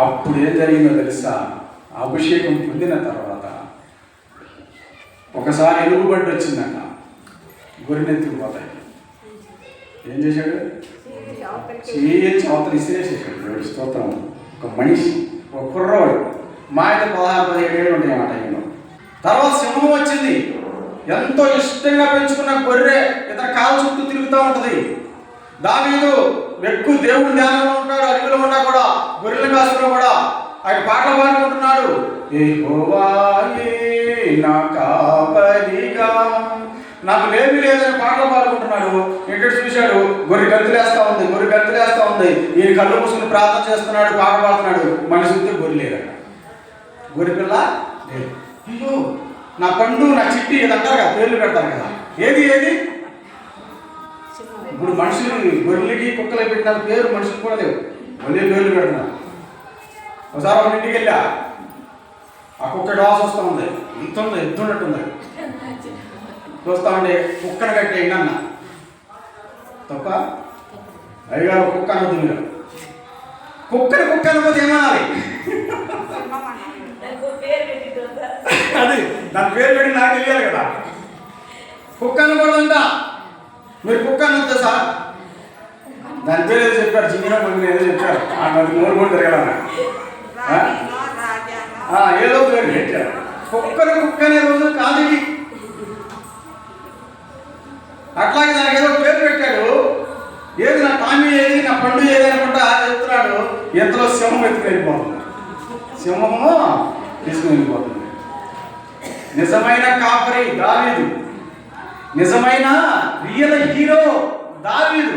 అప్పుడు ఏం జరిగిందో తెలుసా? అభిషేకం పొందిన తర్వాత ఒకసారి ఎలుగుబంటి వచ్చిందన్న గొర్రెనెత్తుకు పోతాయి. ఏం చేశాడు? చేయొచ్చి అవతల ఇసిరేసేసాడు దేవుడి స్తోత్రం. ఒక మనిషి ఒక కుర్రోడు మా అయితే పదహారు పదిహేడు ఏళ్ళు ఉంటాయి ఆ టైంలో. తర్వాత సింహం వచ్చింది. ఎంతో ఇష్టంగా పెంచుకున్న గొర్రె ఇతర కాలు చుట్టూ తిరుగుతూ ఉంటుంది. దావీదు ఎక్కువ దేవుడి ధ్యానంలో ఉంటాడు అడవిలో ఉన్నా కూడా గొర్రెల కాసులో కూడా ఆయన పాటలు పాడుకుంటున్నాడు. నాకు లేమి లేదని పాటలు పాడుకుంటున్నాడు. ఎక్కడ చూశాడు గొర్రె గంతులేస్తా ఉంది గొర్రె గంతులేస్తా ఉంది. ఈయన కళ్ళు మూసుకుని ప్రార్థన చేస్తున్నాడు పాట పాడుతున్నాడు. మనిషి ఉంటే గొర్రె లేదట గొర్రె పిల్ల లేదు. నా పండు నా చిట్టి ఇది అంటారు కదా పేర్లు పెడతారు కదా. ఏది ఏది? ఇప్పుడు మనుషులు గొర్రెలకి కుక్కలకి పెట్టిన పేరు మనుషులు కూడా లేవు. మళ్ళీ పేర్లు పెడుతున్నారు ఒకసారి ఒక ఇంటికి వెళ్ళా. ఆ కుక్క డాస్ వస్తూ ఉంది. ఇంత ఉంది? ఎంత ఉన్నట్టుంది చూస్తా ఉండే కుక్కను కట్టేయండి అన్న. తప్ప? అయ్యగారు కుక్క అనొద్దు మీరు. కుక్కని కుక్క అనుకోతే ఏమనాలి? అది దాని పేరు పెట్టి నాకు తెలియాలి కదా. కుక్క అనకూడదంట. మీరు కుక్క అనొద్దా సార్? దాని పేరు ఏదో చెప్పారు చిన్న మంది ఏదో చెప్పారు ఆ మరి నోరు కూడా తిరగలన్నా ఆ, ఏదో పేరు పెట్టారు కుక్కను కుక్క అనే రోజు కాదు ఇది. అట్లాగే నాకు ఏదో పేరు పెట్టాడు. ఏది నా టామీ ఏది నా పండు ఏది అనుకుంటా చెప్తున్నాడు. ఎంతలో సింహం ఎత్తుకు వెళ్ళిపోతుంది సింహము తీసుకుని వెళ్ళిపోతుంది. నిజమైన కాపరి దావీదు. నిజమైన రియల్ హీరో దావీదు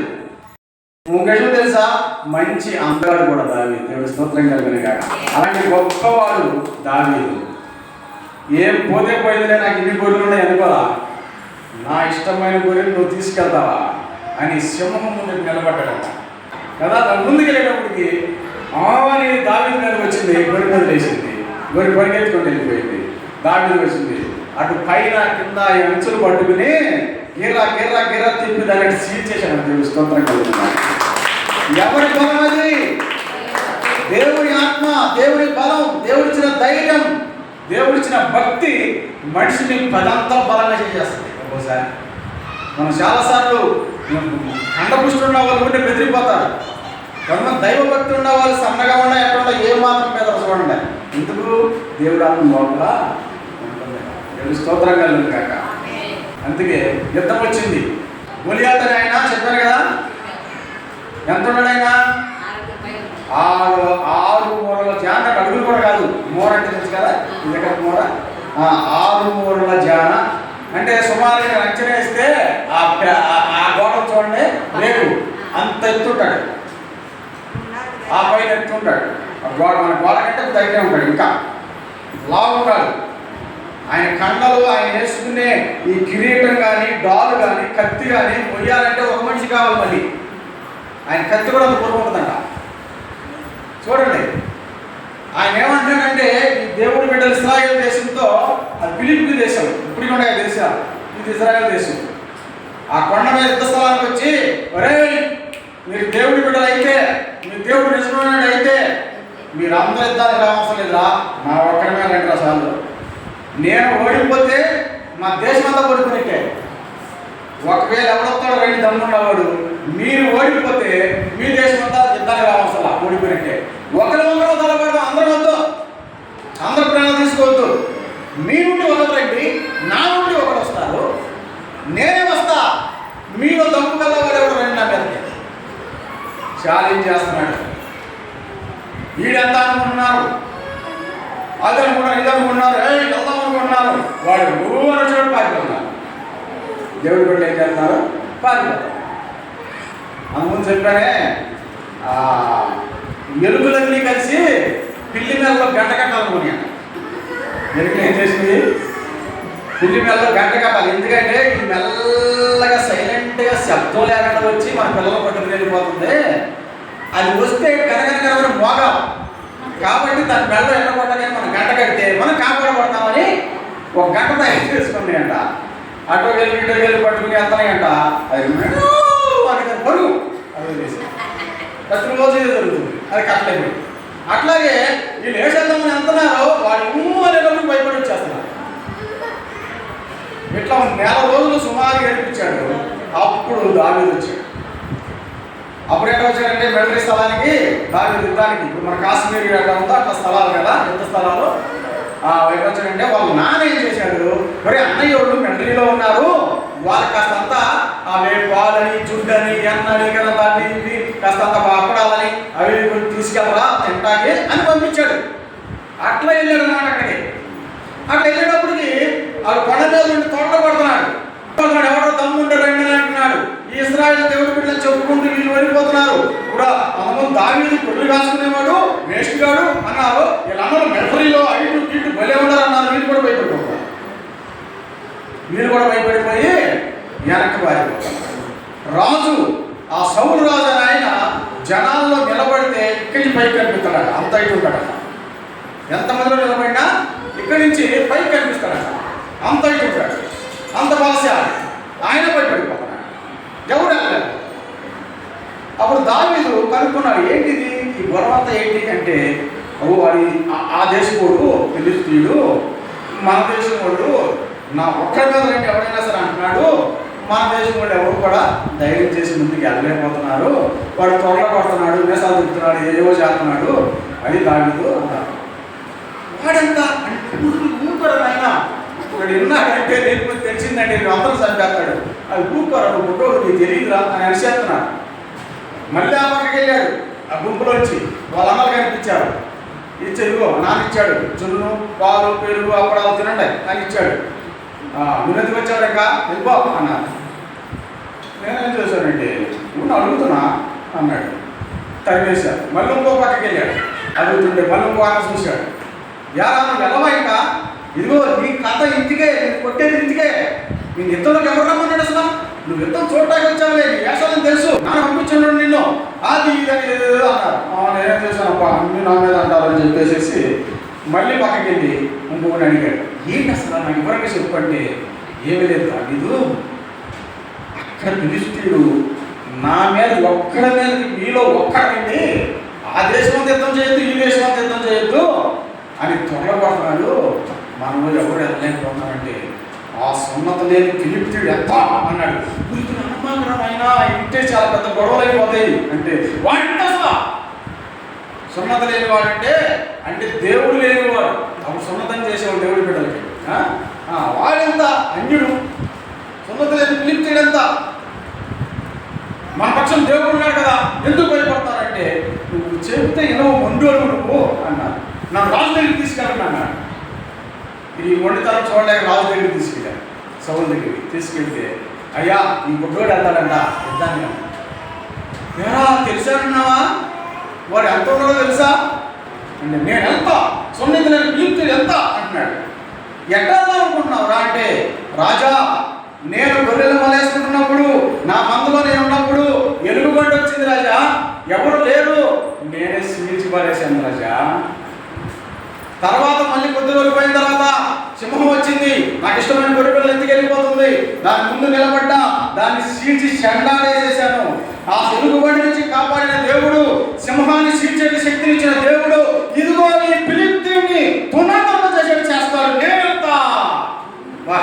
ఇంకేమో తెలుసా? మంచి అందగాడు కూడా దావీదు. దేవుడు స్తోత్రం కలిగిన కాక అలాంటి గొప్పవాడు దావీదు. ఏం పోతే పోయిందిలే నాకు ఇన్ని గొర్రెలు ఉన్నాయి అనుకోరా? నా ఇష్టమైన గొర్రెలు నువ్వు తీసుకెళ్తావా? అని సింహం ముందు నిలబడ్డాడు. కదా తన ముందుకెళ్ళేటప్పటికి అమ్మవారి ఆని దావీదు మీద వచ్చింది. గొర్రె మీద లేచింది. గొర్రె పరిగెత్తుకొని వెళ్ళిపోయింది. దావీదు వచ్చింది. అటు పైన కింద ఈ అంచులు పట్టుకుని గిర్రా గిర్రా గిర్రా తిప్పి దానికి సీల్ చేశాను దేవుడు స్తోత్రం కలుగుతున్నాను ఎవరి బలం అది? దేవుడి ఆత్మ దేవుడి బలం దేవుడిచ్చిన ధైర్యం దేవుడిచ్చిన భక్తి మనిషిని పదంతా బలంగా చేసేస్తుంది. ఒక్కోసారి మనం చాలాసార్లు అండపుష్టి ఉన్న వాళ్ళు ఉంటే బెదిరిపోతారు. కనుక దైవ భక్తి ఉన్న వాళ్ళు సన్నగా ఉండ ఎక్కడ ఏ మాత్రం మీద చూడండి ఎందుకు? దేవుడు ఆత్మ లోపల ఉంటుంది? దేవుడి స్తోత్రం కలిగింది కాక. అందుకే యుద్ధం వచ్చింది. గొలియాతని ఆయన చెప్పారు కదా? ఎంత ఉన్నాడైనా ఆరు ఆరు మూరల జాన అడుగులు కూడా కాదు. మూర అంటే తెలుసు కదా? ఇక్కడ మూర. ఆరు మూరల జాన. అంటే సుమారుగా అంచనా వేస్తే ఆ ఆ- గోడ చూడండి. రేపు అంత ఎత్తుంటాడు. ఆ పైన ఎత్తుంటాడు. ఆ గోడ మన గోడ కంటే తగ్గే ఉంటాడు ఇంకా. లావు ఉంటాడు. ఆయన కండలు ఆయన వేసుకునే ఈ కిరీటం కానీ డాలు కానీ కత్తి కానీ మొయ్యాలంటే ఒక మనిషి కావాలి మళ్ళీ. ఆయన కత్తి కూడా అంత పొరుగు ఉంటుందంట చూడండి. ఆయన ఏమంటాడంటే ఈ దేవుడి బిడ్డలు ఇస్రాయల్ దేశంతో అది పిలిపి దేశం. ఇప్పుడు కూడా దేశాలు ఇది ఇజ్రాయల్ దేశం. ఆ కొండ మీద యుద్ధ స్థలానికి వచ్చి ఒరే మీరు దేవుడి బిడ్డలు అయితే మీరు దేవుడు నిజమైన అయితే మీరు అందరూ యుద్ధానికి రావసరం లేదురా? నా ఒక్కడమే రెండు రసాలు నేను ఓడిపోతే మా దేశం అంతా ఓడిపోయినట్టే ఒకవేళ ఎవడొస్తాడో రెండు దమ్మున్నవాడు మీరు ఓడిపోతే మీ దేశం అంతా యుద్ధాలు రావసరం ఓడిపోయినట్టే ఒకరి ఒకరు తలపడదాం అందరం వద్దు. అందరు ప్రాణాలు తీసుకోవద్దు మీ నుండి ఒకరు రండి నా నుండి ఒకరు వస్తారు. నేనే వస్తా. మీలో దమ్ము కలవాడు ఎవరు రండి నా మీదకి. ఛాలెంజ్ చేస్తున్నాడు. వీడంతా అనుకుంటున్నారు? అది అనుకున్నారు ఇది అనుకున్నారు ఏ వెళ్దాం అనుకుంటున్నారు వాడు ఊరు వచ్చాడు పారిపోతున్నారు. దేవుడి కూడా ఏం చేస్తున్నారు? పారిపోతారు. అందుకు చెప్పానే ఎలుగులన్నీ కలిసి పిల్లి మెల్లో గంట కట్టాలనుకున్నాను ఎలుగులు ఏం చేసింది? పిల్లి మెల్లో గంట కట్టాలి. ఎందుకంటే ఇది మెల్లగా సైలెంట్గా శబ్దం లేకుండా వచ్చి మన పిల్లలు పట్టుకుని వెళ్ళిపోతుంది. అది వస్తే కనకనకరమైన మోగాలి కాబట్టి తన బెల్ల ఎన్నకొట్టగానే మనం గంట కడితే మనం కాపాడబడతామని ఒక గంట తయారు చేసుకుని అంట అటో వెళ్ళి ఇటో వెళ్ళి పట్టుకుని వెళ్తానంట అది అది పరుగు ప్రతిరోజు జరుగుతుంది. అది కట్టలేదు. అట్లాగే వీళ్ళు ఏసేద్దామని వెళ్తున్నారో వాడు అనేటప్పుడు భయపడి వచ్చేస్తున్నారు. ఇట్లా నెల రోజులు సుమారు గడిపించాడు అప్పుడు దాని వచ్చాడు. అప్పుడు ఎట్లా వచ్చారంటే మిలిటరీ స్థలానికి దాని యుద్ధానికి. ఇప్పుడు మన కాశ్మీర్ ఎట్లా ఉందో అట్లా స్థలాలు కదా యుద్ధ స్థలాలు. ఆ ఎట్లా వచ్చాడంటే వాళ్ళ నాన్న ఏం చేశాడు? మరి అన్నయ్య వాళ్ళు మిలిటరీలో ఉన్నారు. వాళ్ళకి కాస్తంతా ఆ పాలని జుడ్డని ఎన్నని కదా దాన్ని ఇవి కాస్తంత అప్పడాలని అవి కొంచెం తీసుకెళ్ళరా తింటాకి అని పంపించాడు. అట్లా వెళ్ళాడు అన్నమాట అక్కడికి. అట్లా వెళ్ళేటప్పటికి వాళ్ళు కొండ మీద నుండి తోట పడుతున్నాడు పడుతున్నాడు ఎవరో తమ్ముంటే రండి అని అంటున్నాడు. ఇస్రాయల్ దేవుడి బిడ్డలు చెప్పుకుంటూ వీళ్ళు వెళ్ళిపోతున్నారు. కూడా అమ్మమ్మ దావీది కొడులు కాసుకునేవాడు మేష్గాడు అన్నారు వీళ్ళందరూ మెమరీలో ఐటు గిట్టు భలే ఉన్నారు అన్నారు. వీళ్ళు కూడా భయపడిపోతారు. వీళ్ళు కూడా భయపడిపోయి వెనక్కి పారిపోతారు రాజు ఆ సౌరు రాజు అని ఆయన జనాల్లో నిలబడితే ఇక్కడి పైకి కనిపిస్తాడు అంత ఇటు ఉంటాడట. ఎంతమందిలో నిలబడినా ఇక్కడి నుంచి పైకి కనిపిస్తాడట. అంత ఇటు ఉంటాడు. అంత బలశాలి ఆయన భయపడిపోతున్నాడు ఎవరు వెళ్ళలేదు అప్పుడు దావీదు కనుక్కున్నాడు ఏంటిది? ఈ గొడవంతా ఏంటి? అంటే ఓ వాడి ఆ- దేశకోడు ఫిలిస్తీయుడు మన దేశం వాళ్ళు నా ఒక్కడి మీద రెండు ఎవరైనా సరే అంటున్నాడు మన దేశం వాళ్ళు ఎవరు కూడా ధైర్యం చేసి ముందుకు వెళ్ళలేకపోతున్నారు. వాడు త్వరలో పడుతున్నాడు మేసాలు తిప్పుతున్నాడు ఏవో చేస్తున్నాడు. అది దావీదు అన్నారు వాడంతా అంటే ఊరుకోరు ఆయన ఇక్కడ విన్నాడంటే నేను తెలిసిందంటే నేను అందరూ చంపేస్తాడు అది ఊరుకోరు నువ్వు పుట్టోడు నీకు తెలియదురా అని అరిచేస్తున్నాడు మళ్ళీ అమ్మకి వెళ్ళాడు. ఆ గుంపులోంచి వాళ్ళ అమ్మకి కనిపించారు. ఇచ్చి ఇదిగో నాన్న ఇచ్చాడు. జున్ను పాలు పెరుగు అప్పడాలు తినండి నాకు ఇచ్చాడు. "ఆ, నువ్వు వెళ్ళిపో అన్నారు నేనేం చేశానంటే నువ్వు అడుగుతున్నా అన్నాడు. తరివేశాడు మళ్ళీ ఇంకో పక్కకి వెళ్ళాడు. అడుగుతుంటే మళ్ళీ ఇంకో ఆయన చూశాడు. ఎలా వెళ్ళవా ఇంకా? ఇదిగో నీ కథ ఇంటికే నేను కొట్టేది ఇంటికే. నేను యుద్ధంలోకి ఎవరు రమ్మన్నాడు అసలు నువ్వు యుద్ధం చూడటానికి వచ్చావులే నీ వేషాలని తెలుసు. నాన్న పంపించాను నిన్ను. అది ఇదని అని అన్నారు. నేనేం చేశాను అబ్బా అన్ని నా మీద అంటారని చెప్పేసేసి మళ్ళీ పక్కకి వెళ్ళి ఇంకొకటి అడిగాడు. ఏంటి అసలు నాకు ఎవరికి చెప్పండి? ఏమీ లేదు ఇది అక్కడ ఫిలిస్తీయుడు నా మీద ఒక్కడ మీద మీలో ఒక్కడండి ఆ దేశం యుద్ధం చేయొద్దు ఈ దేశం యుద్ధం చేయొద్దు అని త్వరపడుతున్నాడు మనలో ఎవరు వెళ్ళలేకపోతున్నారంటే ఆ సున్నత లేని ఫిలిప్తీయుడు ఎంత అన్నాడు. "వీరికి నమ్మకం అయినా ఇంటే చాలా పెద్ద గొడవలు అయిపోతాయి. అంటే వాడింట సున్నత లేని వాడంటే అంటే దేవుడు లేనివాడు. అప్పుడు సున్నతం చేసేవాడు దేవుడి బిడ్డలకి. ఆ? వాడెంత? అన్యుడు. సున్నత లేని ఫిలిప్తీయుడు ఎంత? మన పక్షం దేవుడు ఉన్నాడు కదా. ఎందుకు భయపడతారంటే నువ్వు చెబితే ఎన్నో మొండోడు నువ్వు అన్నారు. నా రాజు దగ్గరికి తీసుకెళ్ళండి అన్నాడు ఈ మొండితనం చూడలేక రాజు దగ్గరికి తీసుకెళ్ళాను సౌలు దగ్గరికి తీసుకెళ్తే అయ్యా ఈ గుడ్డోడు వెళ్తాడంట యుద్ధాన్ని ఏరా తెలిసానున్నావా వాడు ఎంత ఉన్నాడో తెలుసా? అంటే నేను ఎంత? సున్నిధి నేను పిలుపుతుంది ఎంత? అంటున్నాడు. ఎక్కడ అనుకుంటున్నావు రా అంటే రాజా నేను గొర్రెలు మలేసుకుంటున్నప్పుడు నా మందులో నేను ఉన్నప్పుడు ఎలుగుబండి వచ్చింది రాజా. ఎవరు లేరు? నేనే స్వీచి పడేశాను రాజా. తర్వాత మళ్ళీ కొద్ది రోజులు పోయిన తర్వాత సింహం వచ్చింది. నాకు ఇష్టమైన గొర్రెపిల్లలు ఎందుకు వెళ్ళిపోతుంది దాని ముందు నిలబడ్డా దాన్ని సీల్చి చేశాను ఆ తెలుగుబడి నుంచి కాపాడిన దేవుడు సింహాన్ని సీల్చేటి శక్తినిచ్చిన దేవుడు ఇదిగో నీ ఫిలిప్తీని పునర్తమ చేసేది చేస్తాడు. నేను వా.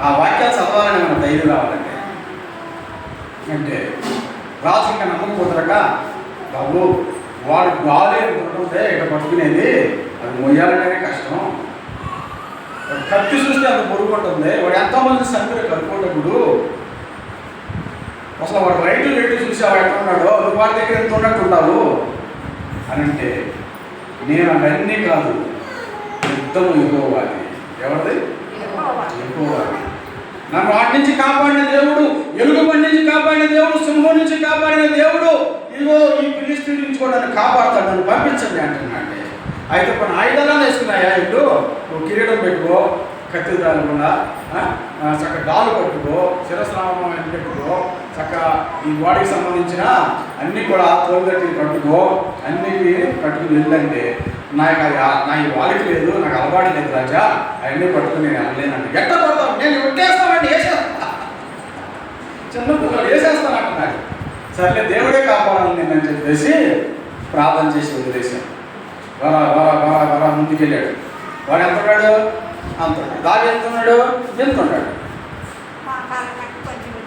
ఆ వాక్యాలు చదవాలని మన ధైర్యం రావాలంటే అంటే రాజు ఇంకా నమ్మకపోతారట. బాబు వాడు గాలి ఉంటుంటే ఇక్కడ పట్టుకునేది అది మొయ్యాలంటేనే కష్టం. కత్తి చూస్తే అంత పొరుగు ఉంటుంది వాడు ఎంతోమంది సంఖ్యలు కలుపుకుంటప్పుడు అసలు వాడు రైట్ లెట్ చూసి వాడు ఎక్కడ ఉన్నాడో నువ్వు వాడి దగ్గర ఎంత ఉన్నట్టు ఉంటావు అని అంటే నేను అవన్నీ కాదు యుద్ధం ఎగువాలి ఎవరిది? ఎగువాలి నన్ను వాటి నుంచి కాపాడిన దేవుడు ఎలుగుబండి నుంచి కాపాడిన దేవుడు సింహం నుంచి కాపాడిన దేవుడు ఇదిగో ఈ ఫిలిస్తీన్ నుంచి కూడా నన్ను కాపాడతాడు నన్ను పంపించండి అంటున్నాడు. అయితే కొన్ని ఆయుధాలను వేసుకున్నాయా ఇటు? నువ్వు కిరీటం పెట్టుకో కత్తి కూడా చక్క డాలు పట్టుకో శిరస్నామం పెట్టుకో చక్క ఈ బాడీకి సంబంధించిన అన్నీ కూడా తోలుగట్టి కట్టుకో అన్నిటి కట్టుకుని వెళ్ళంటే నాకు నా ఈ వాళ్ళకి లేదు నాకు అలవాటు లేదు రాజా అవన్నీ పట్టుకుని నేను వెళ్ళలేనండి. ఎట్ట పడతాను నేను ఉట్టేస్తామండి వేసేస్తా చిన్న పిల్లలు వేసేస్తాను అంటున్నాడు సర్లే దేవుడే కాపాడాలి నేను అని చెప్పేసి ప్రార్థన చేసి వదిలేశాను వరా వరా వరా వరా ముందుకెళ్ళాడు. వాడు ఎంత ఉన్నాడు? అంత ఉంటాడు దావి ఎంత ఉన్నాడు? ఎంత ఉన్నాడు?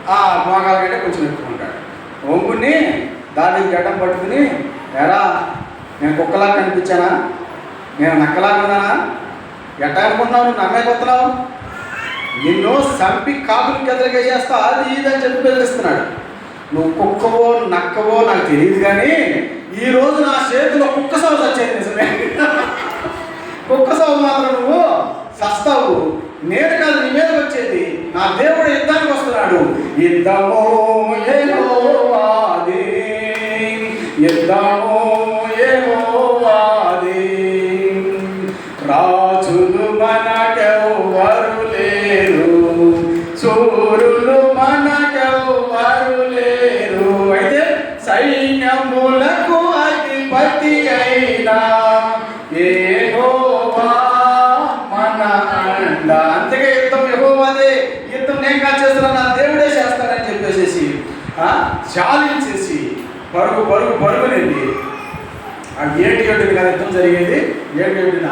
ఆ మోకాల కంటే కొంచెం ఎక్కువ ఉంటాడు. ఒంగుని దావి గడ్డం పట్టుకుని ఎరా నేను కుక్కలా కనిపించానా? నేను నక్కలా ఉన్నానా? ఎట్టా అనుకుంటున్నావు నువ్వు నమ్మేకొస్తున్నావు నిన్ను సంపి కాకులకి ఎదురుగేసేస్తా అది ఇది అని చెప్పి బెదిరిస్తున్నాడు. నువ్వు కుక్కవో నక్కవో నాకు తెలియదు కానీ ఈ రోజు నా చేతిలో కుక్క సాగు వచ్చేది నిజమే. కుక్క సాగు మాత్రం నువ్వు సస్తావు నేను కాదు నీ మీద వచ్చేది నా దేవుడు యుద్ధానికి వస్తున్నాడు. యుద్ధం సైన్యములకు అధిపతి అయినా యెహోవా మన అండ అంతగా యుద్ధం యెహోవాదే. యుద్ధం నేను కాదు చేస్తున్నా నా దేవుడే చేస్తానని చెప్పేసేసి ఆ, చాలించేసి పరుగు పరుగు పరుగునండి ఆ ఏటి ఏడుని కదా యుద్ధం జరిగేది. ఏటి గడ్డిన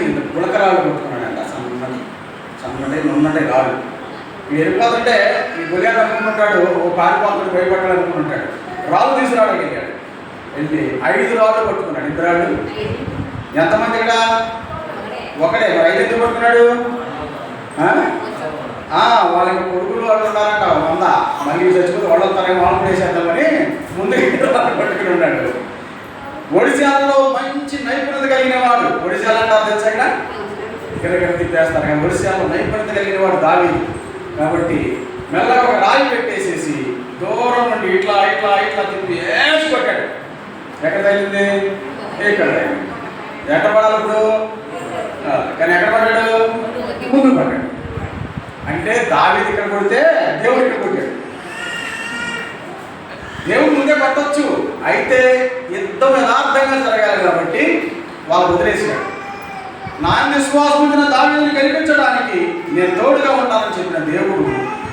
ఇంత పులకరాలు కొట్టుకున్నాడంట. సన్నటి సన్నటి నున్నటి రాళ్ళు. వీడు వెళ్ళిపోతుంటే ఈ గొలియాడు అనుకుంటుంటాడు ఓ పారిపోతుడు భయపడాలనుకుంటుంటాడు రాళ్ళు తీసుకురావడానికి వెళ్ళాడు. వెళ్ళి ఐదు రాళ్ళు పట్టుకున్నాడు. ఇద్దరు రాళ్ళు? ఎంతమంది ఇక్కడ? ఒకడే. మరి ఐదు ఎందుకు పట్టుకున్నాడు? వాళ్ళకి కొడుకులు వాళ్ళు ఉన్నారంట. వంద. మళ్ళీ చచ్చిపోతే వాళ్ళు వస్తారేమో వాళ్ళు కూడా వేసేద్దామని ముందు వాళ్ళు పట్టుకుని ఉన్నాడు. ఒడిశాలలో మంచి నైపుణ్యత కలిగిన వాడు. ఒడిశాల అంటారు తెలుసా ఇక్కడ? ఇక్కడ తిప్పేస్తారు. కానీ ఒడిశాలో నైపుణ్యత కలిగిన వాడు దావి కాబట్టి మెల్లగా ఒక రాయి పెట్టేసేసి దూరం నుండి ఇట్లా ఇట్లా ఇట్లా తిప్పి వేసి కొట్టాడు. ఎక్కడ తగిలింది? ఇక్కడ ఎక్కడ పడాలి ఇప్పుడు? కానీ ఎక్కడ పడ్డాడు? ముందు పడ్డాడు. అంటే దావి ఇక్కడ కొడితే దేవుడు ఇక్కడ కొట్టాడు. దేవుడు ముందే కొట్టచ్చు. అయితే యుద్ధం యథార్థంగా జరగాలి కాబట్టి వాళ్ళు వదిలేసాడు నా విశ్వాసం దావిని కనిపించడానికి నేను తోడుగా ఉంటానని చెప్పిన దేవుడు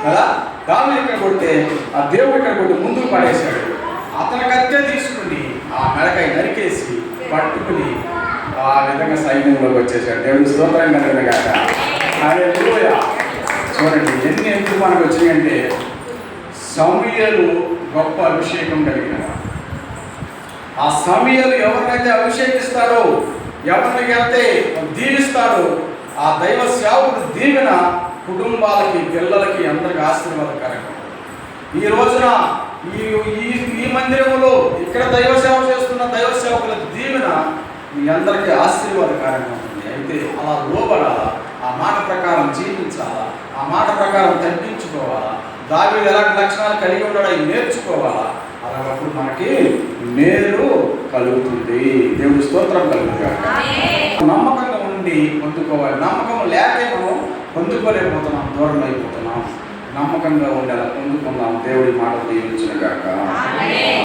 కదా? దావీదు ఇక్కడ కొడితే ఆ దేవుడు ఇక్కడ కొట్టి ముందుకు పడేశాడు. అతని కత్తే తీసుకుని ఆ మెడకాయ నరికేసి పట్టుకుని ఆ విధంగా సైన్యంలోకి వచ్చేసాడు దేవుడు స్తోత్రం కలిగిన కాక చూడండి ఎన్ని ఎందుకు మనకు వచ్చినాయంటే సమయలు గొప్ప అభిషేకం కలిగిన ఆ సమయలు ఎవరినైతే అభిషేకిస్తారో ఎవరిని దీవిస్తారో ఆ దైవ సేవకుడు దీవెన కుటుంబాలకి పిల్లలకి అందరికి ఆశీర్వాదకరంగా ఈ రోజున ఈ ఈ ఈ మందిరంలో ఇక్కడ దైవ సేవ చేస్తున్న దైవ సేవకుల దీవెన మీ అందరికీ ఆశీర్వాదకరంగా ఉంటుంది అయితే అలా లోబడాలా? ఆ మాట ప్రకారం జీవించాలా? ఆ మాట ప్రకారం తగ్గించుకోవాలా? దావి ఎలాంటి లక్షణాలు కలిగి అవి నేర్చుకోవాలా? అలాగప్పుడు మనకి మేలు కలుగుతుంది. దేవుడి స్తోత్రం కలుగుతుంది. నమ్మకంగా ఉండి పొందుకోవాలి. నమ్మకం లేకే మనం పొందుకోలేకపోతున్నాం దూరం అయిపోతున్నాం. నమ్మకంగా ఉండాలి? పొందుకుందాం. దేవుడి మాట దీవించిన కాక